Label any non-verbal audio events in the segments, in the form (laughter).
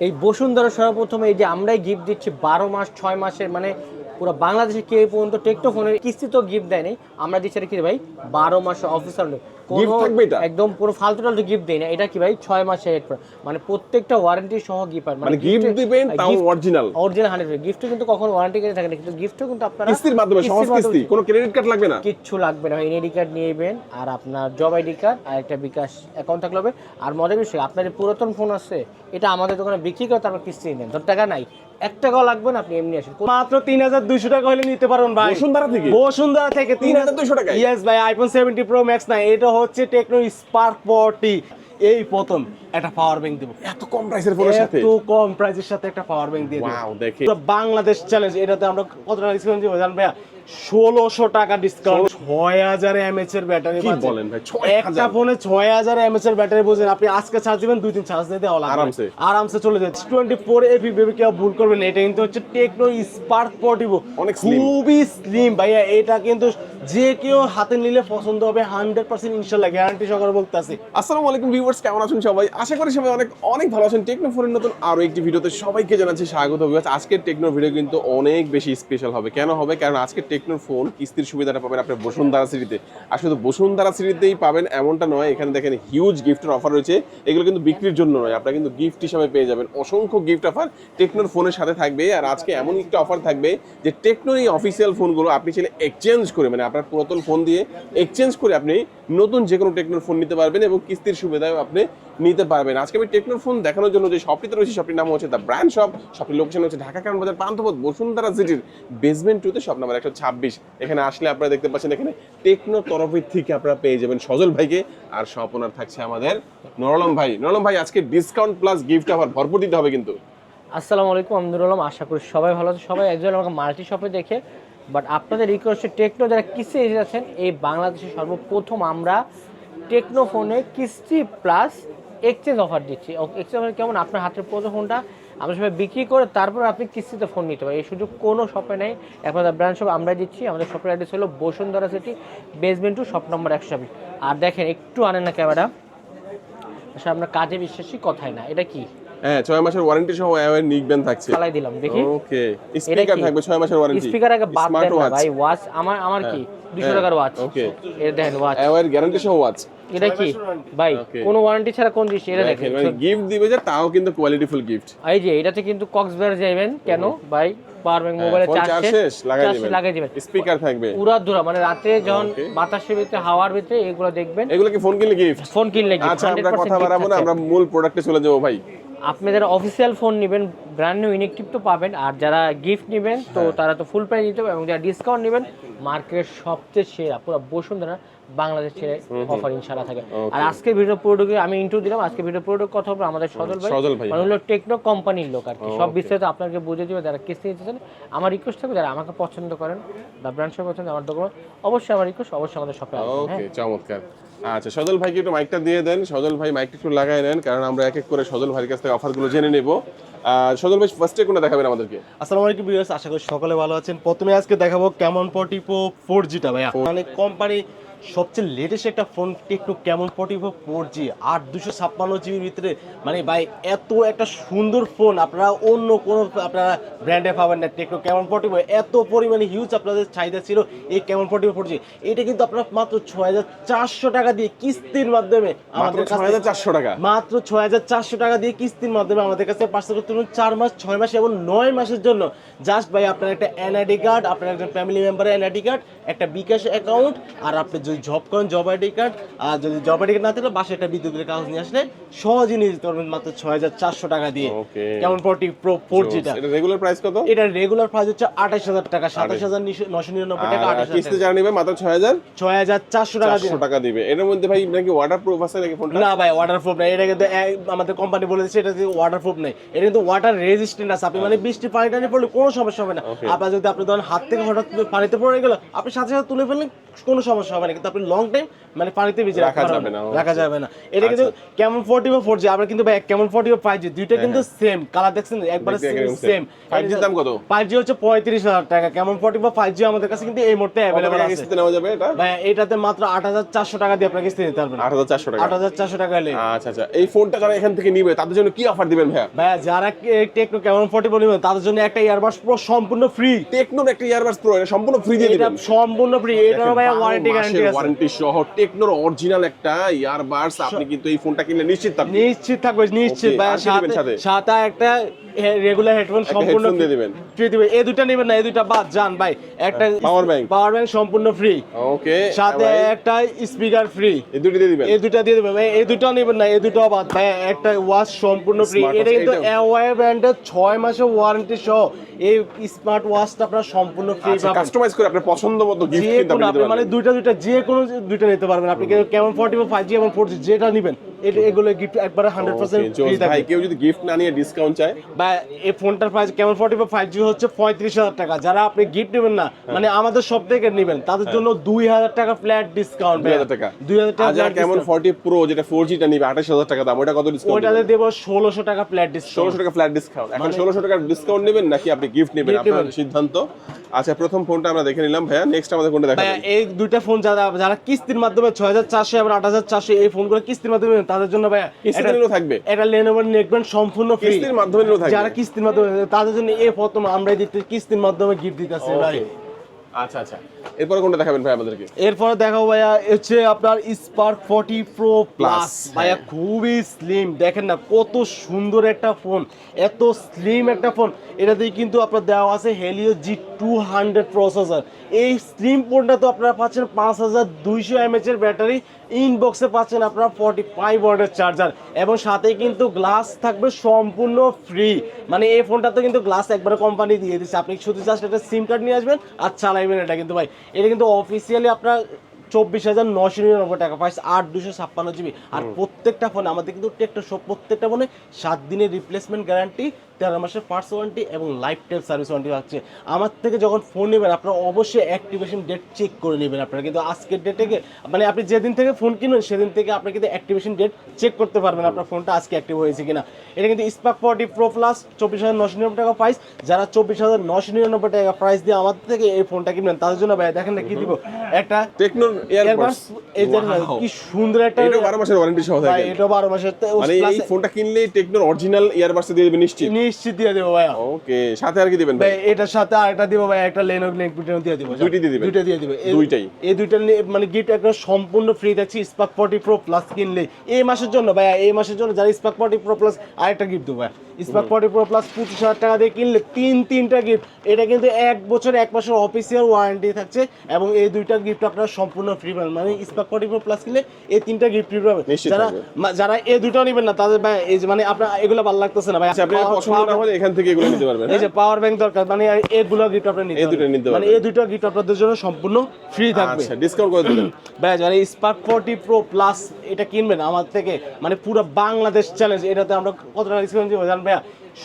এই বসুন্ধরা সর্বপ্রথম এই যে আমরাই গিফট দিচ্ছি বারো মাস ছয় মাসের মানে পুরো বাংলাদেশে কেউ পর্যন্ত টেকটো ফোনের কিস্তি তো গিফট দেয়নি। আমরা দিচ্ছি কি ভাই? বারো মাসের অফিসার? একদম পুরো ফালতু টালতু গিফট দেয় না এটা কি ভাই? ছয় মাসের এরপর মানে প্রত্যেকটা ওয়ারেন্টি সহ গিফট মানে gift দিবেন, তাও original। অরিজিনাল হান্ড্রেড গিফটও কিন্তু কখনো ওয়ারেন্টি কেটে থাকে না। কিন্তু গিফটও কিন্তু আপনারা কিস্তির মাধ্যমে সহজ কিস্তি। কোনো ক্রেডিট কার্ড লাগবে না। কিচ্ছু লাগবে না। এনআইডি কার্ড নিয়ে নেবেন আর আপনার জব আইডি কার্ড আর একটা বিকাশ অ্যাকাউন্ট থাকলে হবে। আর মজার বিষয় আপনার পুরাতন ফোন আছে এটা আমাদের দোকানে বিক্রি করে তারপর কিস্তি নেন। ধর টাকা নাই। এক টাকাও লাগবে না আপনি এমনি আসেন। মাত্র তিন হাজার দুইশো টাকা হলে নিতে পারবেন ভাই। বসুন্ধরা থেকে? বসুন্ধরা থেকে তিন হাজার 3200 টাকা ইয়েস ভাই আইফোন সেভেন্টি প্রো ম্যাক্স না এটা হচ্ছে টেকনো স্পার্ক ফোরটি এই প্রথম একটা পাওয়ার ব্যাংক দেবো। এত কম প্রাইসের ফোনের সাথে? এত কম প্রাইসের সাথে একটা পাওয়ার ব্যাংক দিয়ে দেবো। বাংলাদেশ চ্যালেঞ্জ এটাতে আমরা কত টাকা ডিসকাউন্ট দিব জান ভাইয়া? ষোলোশো টাকা ডিসকাউন্ট ছয় হাজার এমএচ এর ব্যাটারি কি বলেন ভাই, 6000? একটা ফোনে ছয় হাজার এমএচ এর ব্যাটারি বুঝেন আপনি আজকে চার্জ দিবেন দুই দিন চার্জ দিতে হবে আরামসে। আরামসে চলে যাচ্ছে টোয়েন্টি ফোর এপি বেবি কেউ ভুল করবেন। এটা কিন্তু হচ্ছে টেকনো স্পার্ক পোর্টিভো। খুবই স্লিম ভাইয়া এটা কিন্তু যে কেউ হাতে নিলে পছন্দ হবে হান্ড্রেড পার্সেন্ট ইনশাল্লাহ গ্যারান্টি সহকারে বলতেছি। আসসালামু আলাইকুম ভিউয়ার্স, কেমন আছেন সবাই? আশা করি সবাই অনেক অনেক ভালো আছেন। টেকনো ফোনের নতুন আরও একটি ভিডিওতে সবাইকে জানাচ্ছি স্বাগত ভিউয়ার্স। আজকের টেকনোর ভিডিও কিন্তু অনেক বেশি স্পেশাল হবে। কেন হবে? কারণ আজকের টেকনোর ফোন কিস্তির সুবিধাটা পাবেন আপনার বসুন্ধরা সিটিতে। আর শুধু বসুন্ধরা সিটিতেই পাবেন এমনটা নয়, এখানে দেখেন হিউজ গিফটের অফার রয়েছে। এগুলো কিন্তু বিক্রির জন্য নয়, আপনারা কিন্তু গিফট হিসাবে পেয়ে যাবেন। অসংখ্য গিফট অফার টেকনোর ফোনের সাথে থাকবে। আর আজকে এমন একটা অফার থাকবে যে টেকনোর এই অফিসিয়াল ফোনগুলো আপনি চাইলে এক্সচেঞ্জ করে মানে আপনার পুরাতন ফোন দিয়ে এক্সচেঞ্জ করে আপনি নতুন যে কোনো টেকনোর ফোন নিতে পারবেন এবং কিস্তির সুবিধাও আপনি নিতে পারবেন। আজকে আমি টেকনোর ফোন দেখানোর জন্য যে শপটিতে রয়েছে শপটির নাম হচ্ছে দ্য ব্র্যান্ড শপ শপটির লোকেশন হচ্ছে ঢাকা কারণ বাজার পান্থপথ, বসুন্ধরা সিটির বেসমেন্ট টুতে শপ নাম্বার একশো ছাব্বিশ। এখানে আসলে আপনারা দেখতে পাচ্ছেন এখানে টেকনো তরফের থেকে আপনারা পেয়ে যাবেন সজল ভাইকে। আর ওনার থাকছে আমাদের নরলম ভাই। নরলম ভাই, আজকে ডিসকাউন্ট প্লাস গিফট আবার ভরপুর দিতে হবে কিন্তু। আসসালামু আলাইকুম আমিনুল আলম আশা করি সবাই ভালো আছে। সবাই একজন আমাকে মাল্টি শপে দেখে বাট আপনাদের রিকোয়েস্টে টেকনো যারা কিস্তি এসেছেন এই বাংলাদেশে সর্বপ্রথম আমরা টেকনো ফোনে কিস্তি প্লাস এক্সচেঞ্জ অফার দিচ্ছি। এক্সচেঞ্জ অফার কেমন? আপনার হাতের প্রথম ফোনটা আমরা সবাই বিক্রি করে তারপর আপনি কিস্তিতে ফোন নিতে পারেন। এই সুযোগ কোনো শপে নেই। আপনাদের ব্র্যান্ড শপ আমরা দিচ্ছি। আমাদের শপের অ্যাড্রেস হলো Bashundhara city basement two shop number একশো আর দেখেন, একটু আনেন না ক্যামেরা আসলে আপনার কাজে বিশ্বাসী, কথাই না। এটা কি? হ্যাঁ ছয় মাসের ওয়ারেন্টি সহ এর নিক ব্যান্ড থাকছে। চালাই দিলাম দেখি। ওকে স্পিকার থাকবে ছয় মাসের ওয়ারেন্টি স্পিকার আগে বাদ দেন ভাই ওয়াচ আমার আমার কি? দুশো হ্যাঁ, টাকার ওয়াচ okay. এটা দেখেন ওয়াচ এর গ্যারান্টি সহ ওয়াচ এটা কি? ভাই. কোনো ওয়ারেন্টি ছাড়া কোন জিনিস এটা দেখেন দেখেন। মানে গিফট দিবে যে তাও কিন্তু কোয়ালিটিফুল গিফট এই যে এটাতে কিন্তু কক্সবাজার যাবেন কেন? ভাই পাওয়ার ব্যাংক মোবাইলে চার্জ চার্জ শেষ লাগাই দিবেন। লাগাই দিবেন। স্পিকার থাকবে। পুরা ধুরা মানে রাতে যখন বাতাসের ভিতরে হাওয়ার ভিতরে এগুলো দেখবেন। এগুলো কি ফোন কিনলে গিফট ফোন কিনলে কি আচ্ছা আমরা কথা বাড়াবো না আমরা মূল প্রোডাক্টে চলে যাব ভাই। আপনাদের অফিসিয়াল ফোন নেবেন ব্র্যান্ড নিউ ইনেকটিভ তো পাবেন আর যারা গিফট নেবেন তো হ্যাঁ। তারা তো ফুল প্রাইস নিতে হবে এবং যারা ডিসকাউন্ট নেবেন মার্কেটের সবচেয়ে সেরা পুরো বসুন্ধরা বাংলাদেশ ছেড়ে অফার ইনশাআল্লাহ থাকে। আর আজকে ভিডিও প্রোডাক্টে আমি দিলাম আজকে ভিডিও প্রোডাক্ট কথা হবে আমাদের সজল ভাই। সজল ভাই। মানে হলো টেকনো কোম্পানির লোক আর কি। সব বিস্তারিত আপনাকে বুঝে দিবে যারা কিস্তি নিতেছেন আমার রিকোয়েস্ট থাকবে যারা আমাকে পছন্দ করেন বা ব্র্যান্ড শপ পছন্দ আমার দোকান অবশ্যই আমার রিকোয়েস্ট অবশ্যই আমাদের শপে আসবেন হ্যাঁ। ওকে চমৎকার। আচ্ছা সজল ভাইকে একটু মাইকটা দিয়ে দেন। সজল ভাই মাইকটা একটু লাগাই নেন কারণ আমরা এক এক করে সজল ভাইয়ের কাছ থেকে অফারগুলো জেনে নেব। আর সজল ভাই ফার্স্টে কোনটা দেখাবেন আমাদেরকে? আসসালামু আলাইকুম ভিউয়ার্স আশা করি সকলে ভালো আছেন। প্রথমে আজকে দেখাবো কেমন পটিপো ফোর জিটা ভাইয়া। মানে কোম্পানি সবচেয়ে লেটেস্ট একটা ফোন টেকনো কেমন পটিপো ফোর ফোর জি আট দুশো ছাপ্পান্ন জিবির ভিতরে মানে ভাই এত একটা সুন্দর ফোন আপনারা অন্য কোনো আপনারা ব্র্যান্ডে পাবেন না। টেকনো কেমন পটিপো এত পরিমাণে হিউজ আপনাদের চাহিদা ছিল এই কেমন পটিপো ফোর জি এটা কিন্তু আপনারা মাত্র ছয় হাজার চারশো টাকা দিয়ে কিস্তির মাধ্যমে আমাদের ছয় হাজার চারশো টাকা? মাত্র ছয় হাজার চারশো টাকা দিয়ে কিস্তির মাধ্যমে আমাদের কাছে পার্সেল করতে পারবেন চার মাস ছয় মাস এবং নয় মাসের জন্য। জাস্ট ভাই আপনার একটা এনআইডি কার্ড আপনার একজন ফ্যামিলি মেম্বারের এনআইডি কার্ড একটা বিকাশ অ্যাকাউন্ট আর আপনি যদি জব করেন জব আইডি কার্ড আর যদি জব আইডি কার্ড না থাকলে বাসায় একটা বিদ্যুতের কাগজ নিয়ে আসলে সহজে নিয়ে যেতে পারবেন মাত্র ছয় হাজার চারশো টাকা দিয়ে. কেমন পটি প্রো ফোর জিটা এটা রেগুলার প্রাইস কত? এটা রেগুলার প্রাইস হচ্ছে আঠাশ হাজার টাকা সাতাশ হাজার নশো নিরানব্বই টাকা আঠাশ কিস্তি যারা নেবে মাত্র ছয় হাজার ছয় হাজার চারশো টাকা দিয়ে। টাকা দিবে। এর মধ্যে ভাই নাকি ওয়াটার প্রুফ আছে নাকি ফোনটা না ভাই ওয়াটার প্রুফ নাই। এটা কিন্তু আমাদের কোম্পানি বলে দিচ্ছে এটা ওয়াটার প্রুফ নাই। এটা কিন্তু ওয়াটার রেজিস্ট্যান্ট আছে। আপনি মানে বৃষ্টি পানি টানি পড়লে কোনো সমস্যা হবে না. আপনার যদি আপনি ধরেন হাত থেকে হঠাৎ পানিতে পড়ে গেল আপনি সাথে সাথে তুলে ফেললেন কোনো সমস্যা হবে না। কিন্তু আপনি লং টাইম মানে পানিতে ভিজে রাখা যাবে না, রাখা যাবে না। এটা কিন্তু আচ্ছা। কেমন ফোরটি বা ফোর জি আমরা কিন্তু ভাই কেমন ফোরটি বা ফাইভ জি দুইটা কিন্তু সেম কালার দেখছেন? একবারে সেম। 5G দাম কত? ফাইভ জি হচ্ছে পঁয়ত্রিশ হাজার টাকা। কেমন ফোরটি বা ফাইভ জি আমাদের কাছে কিন্তু এই মুহূর্তে অ্যাভেলেবল আছে। নেওয়া যাবে এটা? ভাই এটাতে মাত্র আট হাজার চারশো টাকা দিয়ে কিস্তি দিতে পারবেন আট হাজার চারশো টাকা। আট হাজার চারশো টাকা আচ্ছা আচ্ছা। এই ফোনটা যারা এখান থেকে নিবে তাদের জন্য কি অফার দিবেন ভাইয়া? ভাইয়া যারা টেকনো কেমন ফোর্টি বলবেন তাদের জন্য একটা ইয়ারবাস প্রো সম্পূর্ণ ফ্রি টেকনোর একটা ইয়ারবাডস প্রো এটা সম্পূর্ণ ফ্রি দিয়ে এটা দিবেন। সম্পূর্ণ ফ্রি এটারও ভাইয়া ওয়ারেন্টি গ্যারান্টি ওয়ারেন্টি সহ টেকনোর অরিজিনাল একটা ইয়ারবাডস আপনি কিন্তু এই ফোনটা কিনলে নিশ্চিত থাকবেন। নিশ্চিত থাকবে নিশ্চিত ভাই। দিবেন সাথে? সাথে? একটা রেগুলার হেডফোন সম্পূর্ণ দিয়ে দিবেন। ফ্রি দিবে। এই দুটো নেবেন না এই দুটো বাদ যান ভাই। একটা Power bank। পাওয়ার ব্যাংক সম্পূর্ণ ফ্রি ওকে সাথে একটা স্পিকার ফ্রি এই দুটি দিয়ে দিবেন। এই দুটো দিয়ে দেবে ভাই এই দুটো নেবেন না এই দুটো বাদ। ভাই একটা ওয়াচ সম্পূর্ণ ফ্রি এটা কিন্তু এইটাও? ব্র্যান্ডের ছয় মাসের ওয়ারেন্টি সহ এই স্মার্ট ওয়াচটা আপনার সম্পূর্ণ ফ্রি আচ্ছা পাবেন। কাস্টমাইজ করে আপনার পছন্দ মতো গিফট কিন্তু দিতে মানে পারবেন। দুইটা দুইটা যে কোনো দুইটা নিতে পারবেন। আপনি কেমন ফোর্টি বা ফাইভ জি এবং ফোর জি যেটা নেবেন। এগুলো গিফট একবারে হান্ড্রেড পার্সেন্ট ভাই কেউ যদি গিফট না নিয়ে ডিসকাউন্ট চায়? বা এই ফোনটার প্রাইস কেমন? ফোর্টি ফাইভ জি হচ্ছে পঁয়ত্রিশ হাজার টাকা। যারা আপনি গিফট নেবেন না হ্যাঁ। মানে আমাদের সব থেকে নেবেন তাদের জন্য দুই হাজার টাকা ফ্ল্যাট ডিসকাউন্ট দুই হাজার টাকা। দুই হাজার টাকা যারা কেমন। ফর্টি প্রো যেটা ফোর জিটা নিবে আঠাশ হাজার টাকা দাম ওটা কত ডিসকাউন্ট ওইটাতে দেবো ষোলোশো টাকা ফ্ল্যাট ডিসকাউন্ট ষোলোশো টাকা ফ্ল্যাট ডিসকাউন্ট এখন ষোলোশো টাকার ডিসকাউন্ট নেবেন নাকি আপনি গিফট নেবেন? আপনার সিদ্ধান্ত। আচ্ছা প্রথম ফোনটা আমরা দেখে নিলাম ভাইয়া। নেক্সট আমাদের কোনটা দেখা এই দুইটা ফোন যারা যারা কিস্তির মাধ্যমে ছয় হাজার চারশো এবং আট হাজার চারশো এই ফোনগুলো কিস্তির মাধ্যমে তাদের জন্য ভাইয়া কিস্তিতে থাকবে। এটা লেনোভার নেকবেন সম্পূর্ণ ফ্রি কিস্তির মাধ্যমে থাকবে। যারা কিস্তির মাধ্যমে তাদের জন্য এই প্রথম আমরাই দিতে কিস্তির মাধ্যমে গিফট দিতেছি ভাই. আচ্ছা আচ্ছা। এরপরে কোনটা দেখাবেন ভাই আমাদেরকে? এরপরে দেখাবো ভাইয়া হচ্ছে আপনার স্পার্ক ফর্টি প্রো প্লাস ভাইয়া। খুবই স্লিম দেখেন না কত সুন্দর একটা ফোন এত স্লিম একটা ফোন এটাতেই কিন্তু আপনার দেওয়া আছে Helio G two hundred processor এই স্লিম ফোনটা তো আপনারা পাচ্ছেন পাঁচ হাজার দুইশো এমএচ এর ব্যাটারি ইনবক্সে পাচ্ছেন আপনারা ফর্টি ফাইভ ওয়ার্ডের চার্জার এবং সাথে কিন্তু গ্লাস থাকবে সম্পূর্ণ ফ্রি মানে এই ফোনটাতে কিন্তু গ্লাস একবারে কোম্পানি দিয়ে দিচ্ছে আপনি শুধু জাস্ট একটা সিম কার্ড নিয়ে আসবেন আর চালাইবেন এটা কিন্তু ভাই। এটা কিন্তু অফিসিয়ালি আপনার চব্বিশ হাজার নশো নিরানব্বই টাকা। প্রাইস আট দুশো ছাপ্পান্ন জিবি। আর প্রত্যেকটা ফোনে আমাদের কিন্তু টেকটা সব প্রত্যেকটা ফোনে সাত দিনের রিপ্লেসমেন্ট গ্যারান্টি তেরো মাসের পার্টস ওয়ারেন্টি এবং লাইফ টাইম সার্ভিস ওয়ারেন্টি হচ্ছে আমার থেকে যখন ফোন নেবেন আপনারা অবশ্যই অ্যাক্টিভেশন ডেট চেক করে নেবেন আপনারা। কিন্তু আজকের ডেটে মানে আপনি যেদিন থেকে ফোন কিনবেন সেদিন থেকে আপনি কিন্তু অ্যাক্টিভেশন ডেট চেক করতে পারবেন আপনার ফোনটা আজকে অ্যাক্টিভ হয়েছে কিনা। এটা কিন্তু স্পার্ক ফর্টি প্রো প্লাস চব্বিশ হাজার নশো নিরানব্বই টাকা প্রাইস যারা চব্বিশ হাজার নশো নিরানব্বই টাকা প্রাইস দিয়ে আমাদের থেকে এই ফোনটা কিনবেন তাদের জন্য ভাই দেখেন না কি দিব। একটা টেকনোর ইয়ারবাডস এই যে কি সুন্দর একটা এটা 12 মাসের ওয়ারেন্টি সহ থাকে। এটা বারো মাসের। মানে এই ফোনটা কিনলে টেকনোর অরিজিনাল ইয়ারবাডস দিয়ে দিবেন নিশ্চিত। নিশ্চিত দিয়ে দেবো ভাইয়া। ওকে সাথে আর কি দিবেন ভাই? এটার সাথে আর একটা দিব ভাই একটা লেনো নেক বুটেন দিয়ে দিব দুইটি দিয়ে দিবেন? দুইটা দিয়ে দিবে। এই- দুইটাই? এই দুইটা মানে গিফট একদম সম্পূর্ণ ফ্রি থাকছে স্পার্ক ফর্টি প্রো প্লাস কিনলে। এই মাসের জন্য ভাই এই মাসের জন্য যারা স্পার্ক ফর্টি প্রো প্লাস আরেকটা গিফট দেবো ভাই স্পার্ক ফর্টি প্রো প্লাস পঁচিশ হাজার টাকা দিয়ে কিনলে তিন তিনটা গিফট এটা কিন্তু এক বছর এক মাসের অফিসিয়াল ওয়ারেন্টি থাকছে এবং এই দুইটা গিফট আপনারা সম্পূর্ণ ফ্রি পাবেন। মানে স্পার্ক ফর্টি প্রো প্লাস কিনলে এই তিনটা গিফট ফ্রি পাবেন। যারা যারা এই দুটো নেবেন না তাদের ভাই এই যে মানে আপনার এগুলো ভালো লাগতেছে না ভাই। আচ্ছা আপনার পছন্দ না হলে এখান থেকে এগুলো নিতে পারবেন এই? যে পাওয়ার ব্যাংক দরকার মানে এগুলো গিফট আপনি নিতে পারবেন। মানে এই দুটো গিফট আপনাদের জন্য সম্পূর্ণ ফ্রি থাকবে। আচ্ছা ডিসকাউন্ট করে দিবেন। (clears throat) ভাই যারা স্পার্ক ফোরটি প্রো প্লাস এটা কিনবেন আমার থেকে মানে পুরো বাংলাদেশ চ্যালেঞ্জ এটাতে আমরা কত টাকা ডিসকাউন্ট দিব জানেন ভাইয়া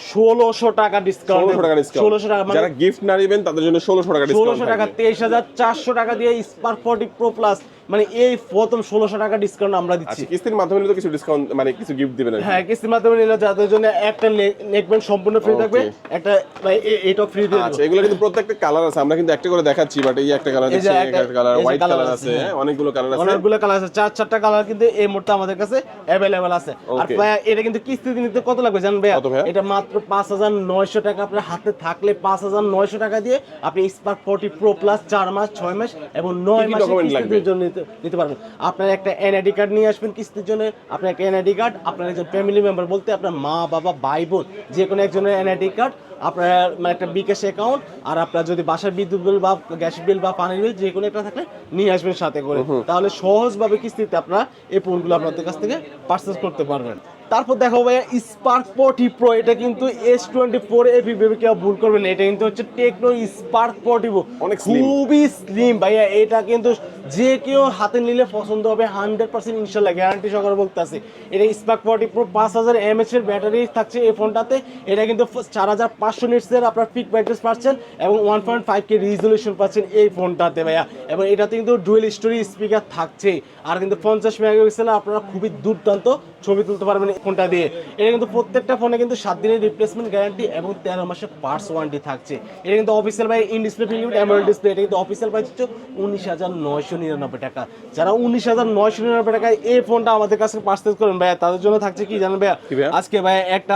ষোলোশো টাকা ডিসকাউন্ট ষোলোশো টাকা ষোলোশো টাকা মানে যারা গিফট না নেবেন তাদের জন্য ষোলোশো টাকা ষোলোশো টাকা তেইশ হাজার চারশো টাকা দিয়ে স্পার্ক ফোর্টি প্রো প্লাস মানে এই প্রথম ষোলোশো টাকা ডিসকাউন্ট আমরা দিচ্ছি। আচ্ছা কিস্তির মাধ্যমে নিলে কিছু ডিসকাউন্ট মানে কিছু গিফট দিবেন হ্যাঁ কিস্তির মাধ্যমে নিলে যাদের জন্য একটা নেকব্যান্ড সম্পূর্ণ ফ্রি থাকবে একটা ভাই এটা ফ্রি দিয়ে আচ্ছা এগুলো কিন্তু প্রত্যেকটা কালার আছে আমরা কিন্তু একটা করে দেখাচ্ছি বাট এই একটা কালার আছে একটা- একটা কালার হোয়াইট কালার আছে, অনেকগুলো কালার আছে। অনেকগুলো কালার আছে চার চারটা কালার কিন্তু এই মুহূর্তে আমাদের কাছে অ্যাভেলেবেল আছে। আর. ভাইয়া এটা কিন্তু কিস্তিতে নিতে কত লাগবে জানেন ভাইয়া? এটা মাত্র পাঁচ হাজার নয়শো টাকা আপনার হাতে থাকলে পাঁচ হাজার নয়শো টাকা দিয়ে আপনি স্পার্ক ফোর্টি প্রো প্লাস চার মাস ছয় মাস এবং নয় মাস কিস্তির? জন্য নিতে নিতে পারবেন। আপনার একটা এনআইডি কার্ড নিয়ে আসবেন কিস্তির জন্য। আপনার একটা এনআইডি কার্ড আপনার একজন ফ্যামিলি মেম্বার বলতে আপনার মা বাবা ভাই বোন যে কোনো একজনের এনআইডি কার্ড আপনার মানে একটা বিকাশ অ্যাকাউন্ট আর আপনার যদি বাসার বিদ্যুৎ বিল বা গ্যাস বিল বা পানির বিল যে কোনো একটা থাকলে নিয়ে আসবেন সাথে করে। তাহলে সহজভাবে কিস্তিতে আপনারা এই ফোনগুলো আপনাদের কাছ থেকে পারচেস করতে পারবেন। তারপর দেখো ভাইয়া স্পার্ক ফোর্টি প্রো এটা কিন্তু এস টোয়েন্টি ফোর এফি ভেবে কেউ ভুল করবেন এটা কিন্তু হচ্ছে টেকনো স্পার্ক ফোর্টি প্রো। খুবই স্লিম ভাইয়া। এটা কিন্তু যে কেউ হাতে নিলে পছন্দ হবে হান্ড্রেড পার্সেন্ট ইনশাল্লাহ গ্যারান্টি সহকারে আছে এটা স্পার্ক ফর্টি প্রো পাঁচ হাজার এমএচ এর ব্যাটারি থাকছে এই ফোনটাতে এটা কিন্তু চার হাজার পাঁচশো নিটসের আপনার পিক ব্রাইটনেস পাচ্ছেন এবং one point five K resolution পাচ্ছেন এই ফোনটাতে ভাইয়া। এবং এটাতে কিন্তু ডুয়েল স্টোরি স্পিকার থাকছে আর কিন্তু পঞ্চাশ মেগাপিক্সেলে আপনারা খুবই দুর্দান্ত ছবি তুলতে পারবেন এই ফোনটা দিয়ে। এটা কিন্তু প্রত্যেকটা ফোনে কিন্তু সাত দিনের রিপ্লেসমেন্ট গ্যারান্টি এবং তেরো মাসের পার্টস ওয়ারেন্টি থাকছে। এটা কিন্তু official by in display AMOLED display এটা কিন্তু অফিসিয়াল প্রাইস হচ্ছে উনিশ হাজার নয়শো নিরানব্বই টাকা। যারা উনিশ হাজার নয়শো নিরানব্বই টাকায় এই ফোনটা আমাদের কাছে পার্সেস করেন ভাইয়া তাদের জন্য থাকছে কি জানেন ভাইয়া? আজকে ভাইয়া একটা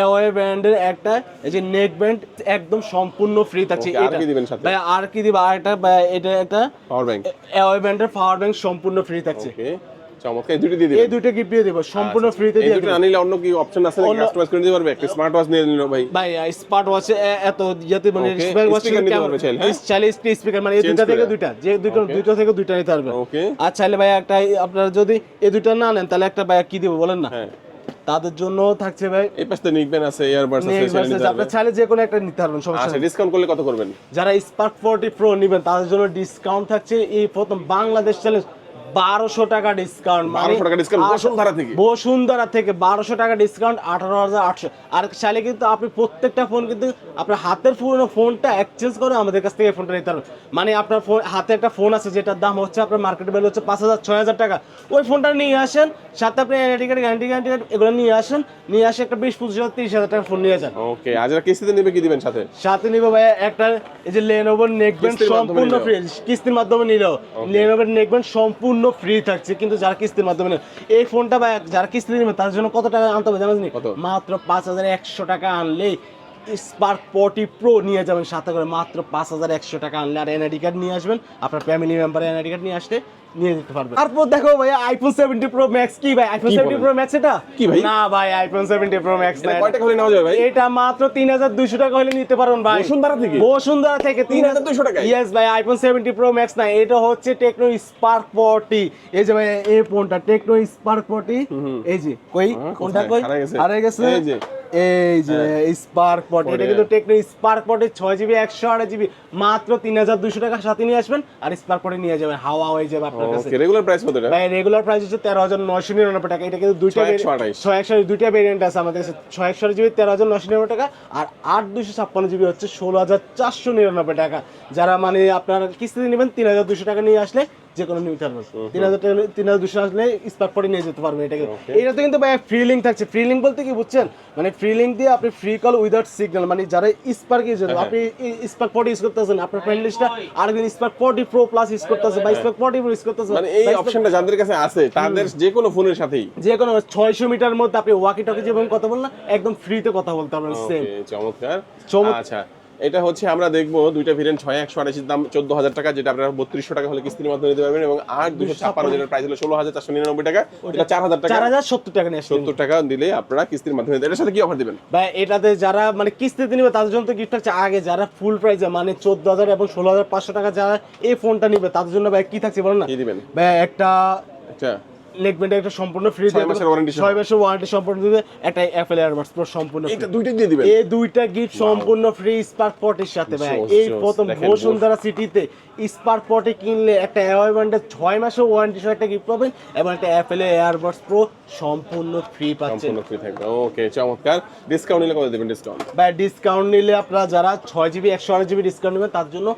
এওয়ে ব্র্যান্ডের একটা এই যে নেক ব্যান্ড একদম সম্পূর্ণ ফ্রি থাকছে। আর কি দিবেন ভাইয়া আর কি দিবা? আর একটা এটা একটা পাওয়ার ব্যাংক এওয়ে ব্র্যান্ডের পাওয়ার ব্যাংক সম্পূর্ণ ফ্রি থাকছে। চমৎকার এই দুটি দিয়ে এই দুটো গিফট দিয়ে দেবো সম্পূর্ণ আচ্ছা। ফ্রিতে এই দিয়ে দুটো দেবো। না অন্য কি অপশন আছে নাকি? কাস্টমাইজ করে দিতে পারবে? একটা স্মার্ট ওয়াচ নিয়ে নিল ভাই। ভাই স্মার্ট ওয়াচে এত ইয়েতে মানে স্মার্ট ওয়াচ নিতে পারবে চাইলে, হ্যাঁ? চাইলে স্পিকার মানে এই Change থেকে করে। যে দুইটা Okay. থেকে দুইটা নিতে পারবে। ওকে আর চাইলে ভাই একটা আপনারা যদি এই দুইটা না নেন তাহলে একটা ভাই কি দিব বলেন না? হ্যাঁ। তাদের জন্য থাকছে ভাই এই পাশে নিকবেন আছে ইয়ারবাডস আছে সেটা নিতে versus চাইলে যে কোনো একটা নিতে পারবেন সমস্যা আচ্ছা ডিসকাউন্ট করলে কত করবেন? যারা স্পার্ক ফোরটি প্রো নেবেন তাদের জন্য ডিসকাউন্ট থাকছে এই প্রথম বাংলাদেশ চ্যালেঞ্জ বারোশো টাকা ডিসকাউন্ট 1200 টাকা discount বসুন্ধরা থেকে? বসুন্ধরা থেকে বারোশো টাকা ডিসকাউন্ট আঠারো হাজার আটশো। আর চাইলে কিন্তু আপনি প্রত্যেকটা ফোন কিন্তু আপনার হাতের পুরোনো ফোনটা এক্সচেঞ্জ করে আমাদের কাছ থেকে ফোনটা নিতে পারবেন মানে আপনার ফোন হাতে একটা ফোন আছে যেটার দাম হচ্ছে আপনার মার্কেট ভ্যালু হচ্ছে পাঁচ হাজার ছয় হাজার টাকা। ওই ফোনটা নিয়ে আসেন সাথে আপনি NID card guarantee guarantee card এগুলো নিয়ে আসেন নিয়ে আসে একটা বিশ পঁচিশ হাজার তিরিশ হাজার টাকা ফোন নিয়ে যান। ওকে আজ কিস্তিতে নেবে কি দিবেন সাথে? সাথে নিবো ভাই একটা এই যে লেনোভোর নেকব্যান্ড সম্পূর্ণ? ফ্রি কিস্তির মাধ্যমে নিল লেনোভোর নেকব্যান্ড সম্পূর্ণ ফ্রি থাকছে কিন্তু যারা কিস্তির মাধ্যমে না। এই ফোনটা বা যারা কিস্তি নেবে তার জন্য কত টাকা আনতে হবে জানেন? কত? মাত্র পাঁচ হাজার একশো টাকা আনলেই স্পার্ক ফর্টি প্রো নিয়ে যাবেন সাথে করে। মাত্র পাঁচ হাজার একশো টাকা আনলে। আর এনআইডি কার্ড নিয়ে আসবেন। আপনার ফ্যামিলি মেম্বার এনআইডি কার্ড নিয়ে আসতে। নিয়ে যেতে পারবেন তারপর দেখো ভাই আইফোন সেভেন্টি প্রো ম্যাক্স কি ভাই? আইফোন কি সেভেন্টি বলেন? প্রো ম্যাক্স এটা? কি ভাই? না ভাই আইফোন সেভেন্টি প্রো ম্যাক্স এটা কয় টাকা হলে নেওয়া যাবে ভাই? এটা মাত্র তিন হাজার দুইশো টাকা হলে নিতে পারবেন ভাই। বসুন্ধরা থেকে? বসুন্ধরা থেকে তিন হাজার 3200 টাকায়? ইয়েস ভাই আইফোন সেভেন্টি প্রো ম্যাক্স না। এটা হচ্ছে টেকনো স্পার্ক ফোরটি এই যে ভাই এই ফোনটা টেকনো স্পার্ক ফোরটি এই যে কই? হ্যাঁ, কোনটা কই? হারায় গেছে? হারিয়ে গেছে। এই যে। এই যে স্পার্ক ফোরটি এটা কিন্তু টেকনো স্পার্ক ছয় জিবি একশো আট জিবি মাত্র তিন হাজার দুশো টাকা সাথে নিয়ে আসবেন আর স্পার্ক ফোরটি নিয়ে যাবেন। হাওয়া হয়ে যাবে আপনার কাছে। রেগুলার প্রাইস কত এটা? ভাই রেগুলার প্রাইস হচ্ছে তেরো হাজার নয়শো নিরানব্বই টাকা। এটা কিন্তু দুইটা ছয় একশো ছয় একশো দুইটা ভেরিয়েন্ট আছে আমাদের কাছে। ছয় একশো জিবি তেরো হাজার নশো নিরানব্বই টাকা আর আট দুশো ছাপ্পান্ন জিবি হচ্ছে ষোলো হাজার চারশো নিরানব্বই টাকা। যারা মানে আপনার কিস্তিতে নেবেন তিন হাজার দুশো টাকা নিয়ে আসলে যে কোনো নিতে পারবেন তিন হাজার টাকা তিন হাজার দুশো আসলে স্পার্ক পরে নিয়ে যেতে পারবেন এটাকে। এটাতে কিন্তু ভাই ফ্রি লিঙ্ক থাকছে। ফ্রি লিঙ্ক বলতে কি বুঝছেন? মানে ফ্রি লিঙ্ক দিয়ে আপনি ফ্রি কল উইদাউট সিগন্যাল মানে যারা স্পার্ক ইউজ আপনি স্পার্ক পটি ইউজ করতেছেন আপনার ফ্রেন্ড লিস্টটা আরেকদিন Spark forty pro plus use করতেছে বা স্পার্ক পটি প্রো ইউজ করতেছে। মানে এই অপশনটা যাদের কাছে আছে তাদের যে কোনো ফোনের সাথেই। যে কোনো ছয়শো মিটার মধ্যে আপনি ওয়াকি টকি যেভাবে কথা বললেন একদম ফ্রিতে কথা বলতে পারবেন সেম চমৎকার। আচ্ছা। এটা হচ্ছে আমরা দেখব দুইটা ভেরিয়েন্ট ছয় একশো আড়াইশির দাম চোদ্দ হাজার টাকা যেটা আপনারা বত্রিশশো টাকা হলে কিস্তির মাধ্যমে নিতে পারবেন এবং আট দুশো ছাপ্পান্ন। যেটার প্রাইস হলো ষোলো হাজার চারশো নিরানব্বই টাকা এটা চার হাজার টাকা। চার হাজার সত্তর টাকা নিয়ে সত্তর টাকা দিলে আপনারা কিস্তির মাধ্যমে এটার সাথে কি অফার দিবেন? ভাই এটাতে যারা মানে কিস্তিতে নিবে তাদের জন্য তো গিফট থাকছে। আগে যারা ফুল প্রাইসে মানে চোদ্দ হাজার এবং ষোলো হাজার পাঁচশো টাকা যারা এই ফোনটা নিবে তাদের জন্য ভাই কি থাকছে বলেন না? কি দিবেন? ভাই একটা আচ্ছা। নেকবেন্ডে একটা সম্পূর্ণ ফ্রি ছয় মাসের সহ। ছয় মাসের ওয়ারেন্টি সম্পূর্ণ দিবে। একটা অ্যাপেল এয়ারবাডস প্রো সম্পূর্ণ। এইটা দুইটাই দিয়ে দিবেন? এই দুইটা গিফট সম্পূর্ণ ফ্রি স্পার্ক পটের সাথে ভাই। এই প্রথম বসুন্ধরা সিটিতে স্পার্ক পটে কিনলে একটা অ্যাওয়ার ব্যান্ডের ছয় মাসের ওয়ারেন্টি সহ একটা গিফট পাবেন এবং একটা অ্যাপেল এয়ারবাডস প্রো সম্পূর্ণ ফ্রি পাচ্ছেন। সম্পূর্ণ ফ্রি থাকবে। ওকে চমৎকার। ডিসকাউন্ট নিলে কত দেবেন ডিসকাউন্ট বা ডিসকাউন্ট নিলে আপনারা যারা ছয় জিবি একশো আট জিবি ডিসকাউন্ট নেবেন তার জন্য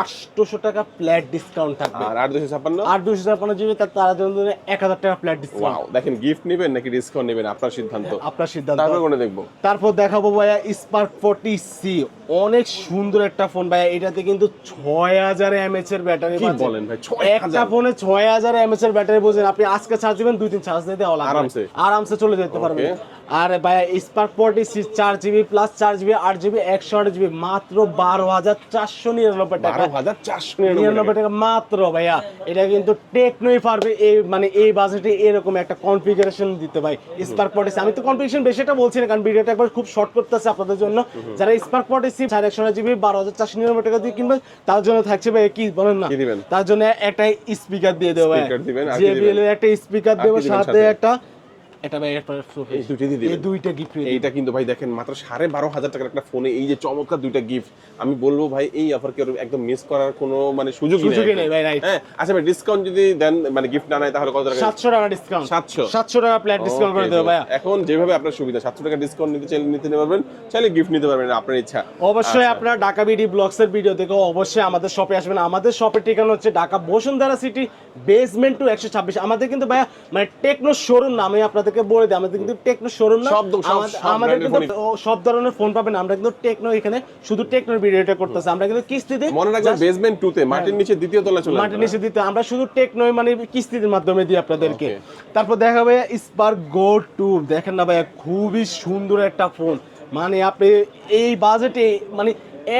আটশোশো টাকা ফ্ল্যাট ডিসকাউন্ট থাকবে। আর আট দুশো ছাপ্পান্ন? আট দুশো ছাপ্পান্ন জিবি তার তারা জন্য এক হাজার টাকা ফ্ল্যাট ডিসকাউন্ট দেখেন গিফট নেবেন নাকি ডিসকাউন্ট নেবেন? আপনার সিদ্ধান্ত। আপনার সিদ্ধান্ত। তারপর দেখব? তারপর দেখাবো ভাইয়া স্পার্ক ফোর্টি সি অনেক সুন্দর একটা ফোন ভাইয়া। এটাতে কিন্তু ছয় হাজার এমএচ এর ব্যাটারি কি বলেন ভাই, একটা ফোনে ছয় হাজার এমএচ এর ব্যাটারি বোঝেন আপনি আজকে চার্জ দিবেন দুই দিন চার্জ দিতে আরামসে। আরামসে চলে যেতে পারবেন। আর ভাইয়া স্পার্ক ফোরটি সি চার জিবি প্লাস চার জিবি আট জিবি একশো আট জিবি মাত্র বারো হাজার চারশো নিরানব্বই টাকা। হাজার চারশো নিরানব্বই টাকা। মাত্র ভাইয়া। এটা কিন্তু টেকনোই পারবে এই মানে এই বাজেটে এরকম একটা কনফিগারেশন দিতে ভাই। স্পার্ক পটেসি আমি তো কনফিগারেশন বেশিটা বলছি না কারণ ভিডিওটা একবার খুব শর্ট করতেছে আপনাদের জন্য। যারা স্পার্ক পটেসি সাড়ে একশো জিবি বারো হাজার চারশো নিরানব্বই টাকা দিয়ে কিনবেন। তার জন্য থাকছে ভাই কি বলেন না? তার জন্য একটা স্পিকার দিয়ে দেবো একটা স্পিকার দেবো সাথে? একটা এটা ভাই এই দুইটা দিয়ে দিবেন? এই দুইটা গিফট এইটা কিন্তু ভাই দেখেন মাত্র সাড়ে বারো হাজার টাকার একটা ফোনে এই যে চমৎকার দুইটা গিফট আমি বলব ভাই এই অফার কেউ একদম মিস করার কোনো মানে সুযোগই নেই ভাই. হ্যাঁ আচ্ছা ভাই ডিসকাউন্ট যদি দেন মানে গিফট না নেয় তাহলে কত টাকা? সাতশো টাকা ডিসকাউন্ট 700 টাকা প্ল্যাট ডিসকাউন্ট করে দেবো good. এখন যেভাবে আপনার সুবিধা সাতশো টাকা ডিসকাউন্ট নিতে চাইলে নিতে পারবেন চাইলে গিফট নিতে পারবেন আপনার ইচ্ছা। অবশ্যই আচ্ছা। আপনারা ঢাকা বিডি ব্লগস এর ভিডিও দেখে অবশ্যই আমাদের শপে আসবেন। আমাদের শপের ঠিকানা হচ্ছে Dhaka Bashundhara city basement two একশো ছাব্বিশ। আমাদের কিন্তু ভাইয়া মানে টেকনো শোরুম না আমি আপনাদেরকে বলে দিই আমাদের কিন্তু টেকনো শোরুম না। আমাদের- কিন্তু সব ধরনের ফোন পাবেন। আমরা কিন্তু টেকনো এখানে শুধু টেকনোর ভিডিওটা করতেছি। আমরা কিন্তু কিস্তিতে মনে রাখবেন বেসমেন্ট টু তে মাটির নিচে দ্বিতীয় তলা চলে মাটির নিচে দিতে আমরা শুধু টেকনোই মানে কিস্তির মাধ্যমে দিই আপনাদেরকে। তারপর দেখা ভাইয়া স্পার্ক গো টু দেখেন না ভাইয়া খুবই সুন্দর একটা ফোন মানে আপনি এই বাজেটে মানে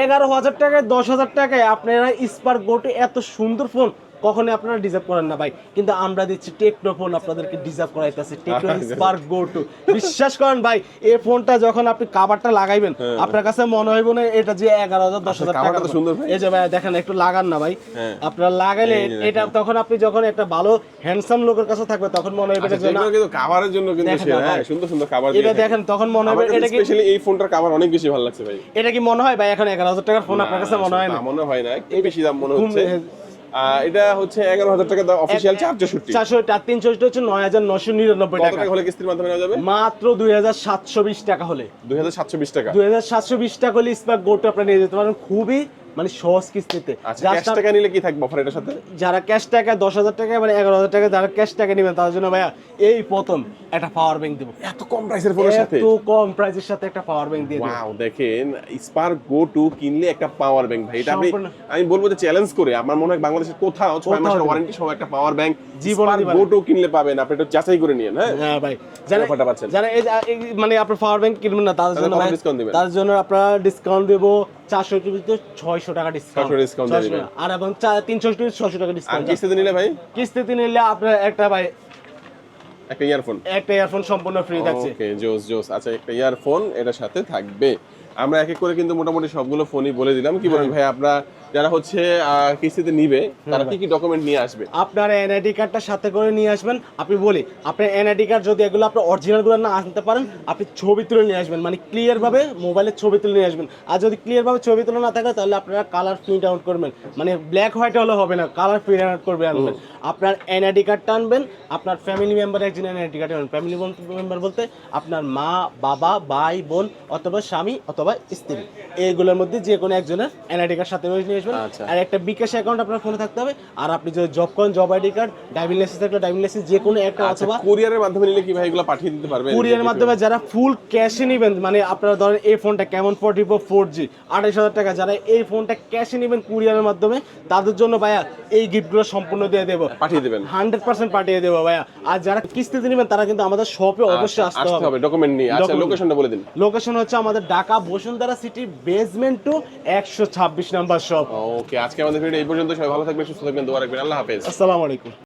এগারো হাজার টাকায় দশ হাজার টাকায় আপনারা স্পার্ক গো টু এত সুন্দর ফোন কখনোই আপনারা ডিজার্ভ করেন না ভাই। কিন্তু আমরা দিচ্ছি টেকনো ফোন আপনাদেরকে ডিজার্ভ করাইতেছে। টেকনো স্পার্ক গো টু বিশ্বাস করেন ভাই এই ফোনটা যখন আপনি কাভারটা লাগাইবেন আপনার কাছে মনে হইব না এটা যে এগারো হাজার দশ হাজার হ্যাঁ। আচ্ছা, টাকা সুন্দর ভাই। এই যে ভাই দেখেন একটু লাগান না ভাই। হ্যাঁ। আপনারা লাগাইলে এই। এটা তখন আপনি যখন একটা ভালো হ্যান্ডসাম লোকের কাছে থাকবে তখন মনে হবে আচ্ছা, এটা যে কিন্তু কাভারের জন্য কিন্তু হ্যাঁ। সুন্দর সুন্দর কাভার এটা দেখেন তখন মনে হবে এটা কি স্পেশালি এই ফোনটার কাভার অনেক বেশি ভালো লাগছে ভাই। এটা কি মনে হয় ভাই এখন এগারো হাজার টাকার ফোন আপনার কাছে মনে হয় না? মনে হয় না একটু বেশি দাম মনে হচ্ছে। এটা হচ্ছে এগারো হাজার টাকা অফিসিয়াল চারশো চারশো আর তিনশো হচ্ছে নয় হাজার নশো নিরানব্বই টাকা। হলে কিস্তির মাধ্যমে নেওয়া যাবে? মাত্র দুই হাজার সাতশো বিশ টাকা হলে। দুই হাজার সাতশো বিশ টাকা। দুই হাজার সাতশো বিশ টাকা হলে স্পার্ক গোটা আপনি নিয়ে যেতে পারেন। খুবই মানে সহজ কিস্তিতে। আচ্ছা ক্যাশ টাকা নিলে কি থাকবে অফার এটার সাথে? যারা ক্যাশ টাকা দশ হাজার টাকা মানে এগারো হাজার টাকা যারা ক্যাশ টাকা নেবেন তাদের জন্য ভাইয়া এই প্রথম একটা পাওয়ার ব্যাংক দেবো। এত কম প্রাইসের ফোনের সাথে? এত কম প্রাইসের সাথে একটা পাওয়ার ব্যাংক দিয়ে ওয়াও দেখেন স্পার্ক গো টু কিনলে একটা পাওয়ার ব্যাংক ভাই। এটা সম্পূর্ণ। আমি বলব যে চ্যালেঞ্জ করে আমার মনে হয় বাংলাদেশের কোথাও ছয় মাসের ওয়ারেন্টি সহ একটা পাওয়ার ব্যাংক জীবনে গো টু কিনলে পাবেন। আপনি এটা যাচাই করে নিয়েন হ্যাঁ? হ্যাঁ ভাই। যারা অফারটা পাচ্ছেন। যারা এই মানে আপনার পাওয়ার ব্যাংক কিনবেন না তাদের তাদের জন্য ডিসকাউন্ট দিবেন? তার জন্য আপনারা ডিসকাউন্ট দেবো চারশো টিভিতে ছয়শো টাকা ডিসকাউন্ট 600 discount দিয়ে দিবেন। আর এবং তিনশো ছয়শো টাকা ডিসকাউন্ট কিস্তিতে নিলে ভাই? কিস্তিতে নিলে আপনার একটা ভাই একটা ইয়ারফোন একটা ইয়ারফোন সম্পূর্ণ ফ্রি থাকছে। ওকে জোস জোস। আচ্ছা একটা ইয়ারফোন এটার সাথে থাকবে। আমরা এক এক করে কিন্তু মোটামুটি সবগুলো ফোনই বলে দিলাম। কি বলেন ভাই আপনারা যারা হচ্ছে কিস্তিতে নিবে তারা কি কি ডকুমেন্ট নিয়ে আসবে? আপনার এনআইডি কার্ডটা সাথে করে নিয়ে আসবেন। আপনি বলি আপনার এনআইডি কার্ড যদি এগুলো আপনার অরিজিনালগুলো না আনতে পারেন আপনি ছবি তুলে নিয়ে আসবেন। মানে ক্লিয়ার ভাবে মোবাইলের ছবি তুলে নিয়ে আসবেন। আর যদি ক্লিয়ার ভাবে ছবি তুলে না থাকে তাহলে আপনারা কালার প্রিন্ট আউট করবেন। মানে ব্ল্যাক হোয়াইট হলে হবে না কালার প্রিন্ট আউট করবে আনবেন। আপনার এনআইডি কার্ডটা আনবেন আপনার ফ্যামিলি মেম্বার একজন এনআইডি কার্ড আনবেন। ফ্যামিলি মেম্বার বলতে আপনার মা বাবা ভাই বোন অথবা স্বামী অথবা স্ত্রী। এইগুলোর মধ্যে যে কোনো একজনের এনআইডি কার্ড সাথে নিয়ে আসবেন। আচ্ছা। আর একটা বিকাশ অ্যাকাউন্ট আপনার ফোনে থাকতে হবে। আর আপনি যদি জব করেন job ID card driving licence থাকলে ড্রাইভিং লাইসেন্স যে কোনো একটা আচ্ছা অথবা কুরিয়ারের মাধ্যমে নিলে কি ভাই এগুলো পাঠিয়ে দিতে পারবেন? কুরিয়ার মাধ্যমে যারা ফুল ক্যাশে নেবেন মানে আপনারা ধরেন এই ফোনটা কেমন ফোর্টি ফোর ফোর জি আঠাইশ হাজার টাকা যারা এই ফোনটা ক্যাশে নেবেন কুরিয়ারের মাধ্যমে তাদের জন্য ভাইয়া এই গিফটগুলো সম্পূর্ণ দিয়ে দেবো। পাঠিয়ে দেবেন। হান্ড্রেড পার্সেন্ট পাঠিয়ে দেবো ভাইয়া। আর যারা কিস্তিতে নেবেন তারা কিন্তু আমাদের শপে অবশ্যই আচ্ছা, আসতে আসতে হবে। হবে ডকুমেন্ট নিয়ে। আচ্ছা লোকেশনটা বলে দিন। লোকেশন হচ্ছে আমাদের Dhaka Bashundhara city basement two একশো ছাব্বিশ নাম্বার শপ ওকে আজকে আমাদের ভিডিও এই পর্যন্ত সবাই ভালো থাকবেন সুস্থ থাকবেন দোয়া রাখবেন। আল্লাহ হাফেজ। আসসালামু আলাইকুম।